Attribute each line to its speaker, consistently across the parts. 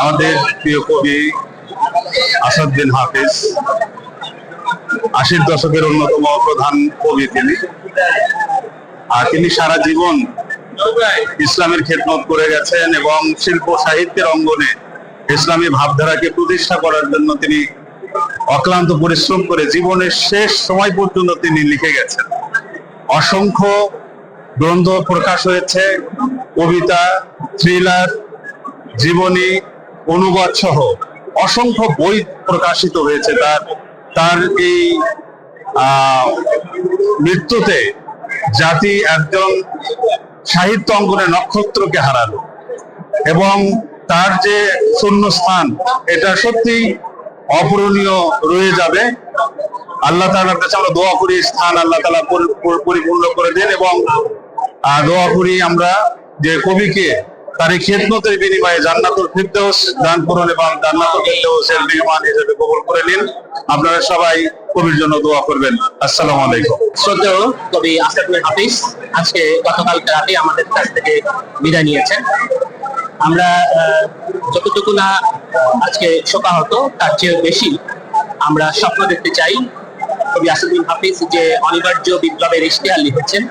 Speaker 1: আমাদের প্রিয় কবি আসাদুদ্দিন হাফিজ, আশির দশকের অন্যতম প্রধান কবি তিনি। আর তিনি সারা জীবন ইসলামের খেদমত করে গেছেন এবং শিল্প সাহিত্যের অঙ্গনে ইসলামী ভাবধারাকে প্রতিষ্ঠা করার জন্য তিনি অক্লান্ত পরিশ্রম করে জীবনের শেষ সময় পর্যন্ত তিনি লিখে গেছেন। অসংখ্য গ্রন্থ প্রকাশ হয়েছে, কবিতা থ্রিলার জীবনী অনুবাদ সহ অসংখ্য বই প্রকাশিত হয়েছে তার তার এই মৃত্যুতে জাতি একজন সাহিত্য অঙ্গনে নক্ষত্রকে হারালো এবং তার যে শূন্য স্থান এটা সত্যি অপূরণীয় রয়ে যাবে। আল্লাহ তাআলার কাছে আমরা দোয়া করি স্থান আল্লাহ পরি- পরিপূর্ণ করে দেন এবং দোয়া করি আমরা যে কবিকে তার খেদমতের বিনিময়ে জান্নাতুল ফিরদৌস, দান করুন এবং জান্নাতুল ফিরদৌসের মেহমান হিসেবে কবুল করে নিন। আপনারা সবাই কবির জন্য দোয়া করবেন। আসসালামু আলাইকুম।
Speaker 2: শ্রদ্ধেয় কবি আসাদুল হাফিজ, আজকে গতকালকে রাতে আমাদের কাছ থেকে বিদায় নিয়েছেন। আমরা যতটুকু না আজকে শোকাহত, তার চেয়ে বেশি আমরা স্বপ্ন দেখতে চাই কবি আসাদুল হাফিজ যে অনিবার্য বিপ্লবের ইশতেহার লিখেছেন,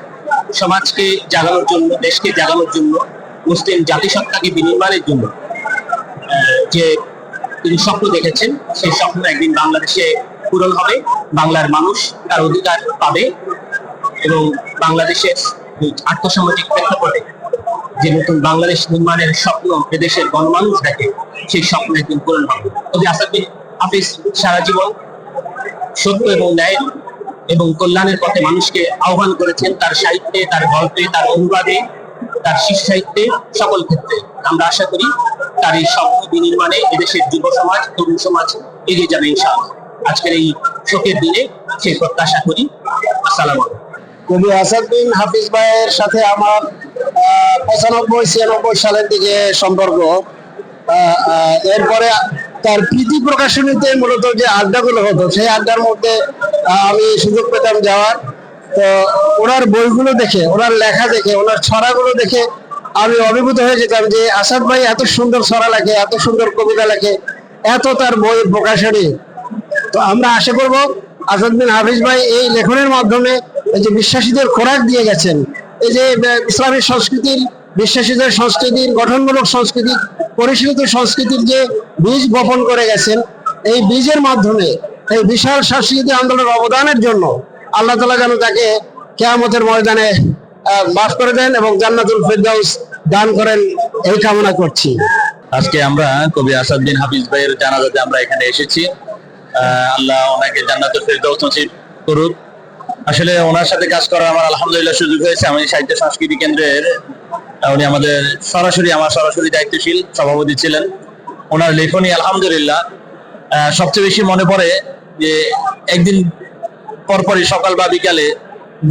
Speaker 2: সমাজকে জাগানোর জন্য, দেশকে জাগানোর জন্য। মুসলিম জাতিসত্তাকে বিনির্মাণের জন্য যে তিনি স্বপ্ন দেখেছেন, সেই স্বপ্ন একদিন বাংলাদেশে পূরণ হবে, বাংলার মানুষ তার অধিকার পাবে এবং বাংলাদেশের আর্থসামাজিক প্রেক্ষাপটে যে নতুন বাংলাদেশ নির্মাণের স্বপ্ন এদেশের গণমানুষ দেখে, সেই স্বপ্ন একদিন পূরণ হবে। কবি আসাদুদ্দিন হাফিজ সারা জীবন সত্য এবং ন্যায় এবং কল্যাণের পথে মানুষকে আহ্বান করেছেন, তার সাহিত্যে, তার গল্পে, তার অনুবাদে। তার শিশু সাহিত্যে সকল ক্ষেত্রে। আমরা আশা করি তার এই স্বপ্ন বিনির্মাণে এদেশের যুব সমাজ, তরুণ সমাজ এগিয়ে যাবে ইনশাআল্লাহ। আজকের এই শোকের দিনে সেই প্রত্যাশা করি। আসসালাম
Speaker 3: কবি আসাদুদ্দিন হাফিজ ভাইয়ের সাথে আমার পঁচানব্বই, ছিয়ানব্বই সালের দিকে সম্পর্ক। এরপরে তার প্রীতি প্রকাশনীতে মূলত যে আড্ডাগুলো হতো, সেই আড্ডার মধ্যে আমি সুযোগ পেতাম যাওয়ার। তো ওনার বইগুলো দেখে, ওনার লেখা দেখে, ওনার ছড়াগুলো দেখে আমি অভিভূত হয়ে যেতাম যে আসাদ ভাই এত সুন্দর ছড়া লেখে, এত সুন্দর কবিতা লেখে, এত তার বই প্রকাশনী। তো আমরা আশা করব আসাদুদ্দিন হাফিজ ভাই এই লেখনের মাধ্যমে যে বিশ্বাসীদের খোরাক দিয়ে গেছেন, এই যে ইসলামী সংস্কৃতির বিশ্বাসীদের সংস্কৃতির, গঠনমূলক সংস্কৃতি পরিশীলিত সংস্কৃতির যে বীজ বপন করে গেছেন, এই বীজের মাধ্যমে, এই বিশাল সাংস্কৃতিক আন্দোলনের অবদানের জন্য আল্লাহ তালা যেন তাকে কেয়ামতের ময়দানে মাফ করে দেন এবং জান্নাতুল ফেরদাউস দান করেন, এই কামনা করছি।
Speaker 2: আজকে আমরা কবি আসাদুদ্দিন হাফিজ ভাইয়ের জানাজাতে আমরা এখানে এসেছি। আল্লাহ ওনাকে জান্নাতুল ফেরদাউস নসিব করুক। আসলে ওনার সাথে কাজ করার আমার আলহামদুলিল্লাহ সুযোগ হয়েছে। আমি সাহিত্য সংস্কৃতি কেন্দ্রের উনি আমাদের সরাসরি, আমার সরাসরি দায়িত্বশীল সভাপতি ছিলেন। ওনার লেখনী আলহামদুলিল্লাহ সবচেয়ে বেশি মনে পড়ে যে একদিন পরপরই সকাল বা বিকালে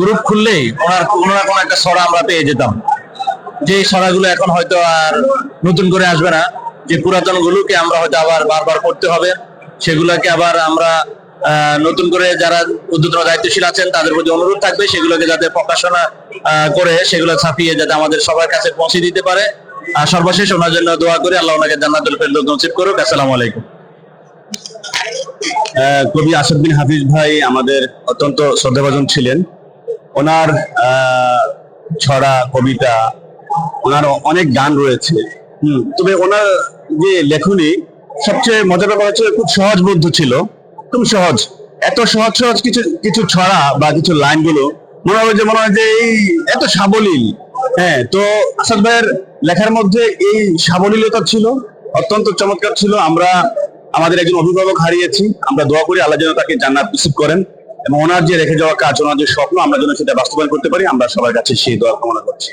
Speaker 2: গ্রুপ খুললেই ওনার কোনো না কোনো একটা ছড়া আমরা পেয়ে যেতাম। যে ছড়াগুলো এখন হয়তো আর নতুন করে আসবে না, যে পুরাতন গুলোকে আমরা হয়তো আবার বারবার করতে হবে, সেগুলোকে আবার আমরা নতুন করে যারা উদ্যোতন দায়িত্বশীল আছেন, তাদের প্রতি অনুরোধ থাকবে, সেগুলোকে যাতে প্রকাশনা করে সেগুলো ছাপিয়ে যাতে আমাদের সবার কাছে পৌঁছে দিতে পারে। আর সর্বশেষ ওনার জন্য দোয়া করে, আল্লাহ ওনাকে জান্নাতুল ফেরদৌস নসিব করুক। আসসালামু আলাইকুম।
Speaker 1: কবি আসাদুদ্দিন হাফিজ ভাই আমাদের অত্যন্ত শ্রদ্ধাভাজন ছিলেন। ওনার ছড়া কবিতা ওনার অনেক গান রয়েছে। হুম, তবে ওনার যে লেখনী, সবচেয়ে মজার ব্যাপার হচ্ছে খুব সহজবোধ্য ছিল। খুব সহজ। এত সহজ সহজ কিছু কিছু ছড়া বা কিছু লাইনগুলো মনে হয় যে, মনে হয় যে এই এত সাবলীল। হ্যাঁ তো আসাদ ভাইয়ের লেখার মধ্যে এই সাবলীলতা ছিল, অত্যন্ত চমৎকার ছিল। আমরা আমাদের একজন অভিভাবক হারিয়েছি। আমরা দোয়া করি আল্লাহ যেন তাকে জান্নাত রিসিভ করেন এবং ওনার যে রেখে যাওয়া কাজ, ওনার যে স্বপ্ন, আমরা যেন সেটা বাস্তবায়ন করতে পারি। আমরা সবার কাছে সেই দোয়া কামনা করছি।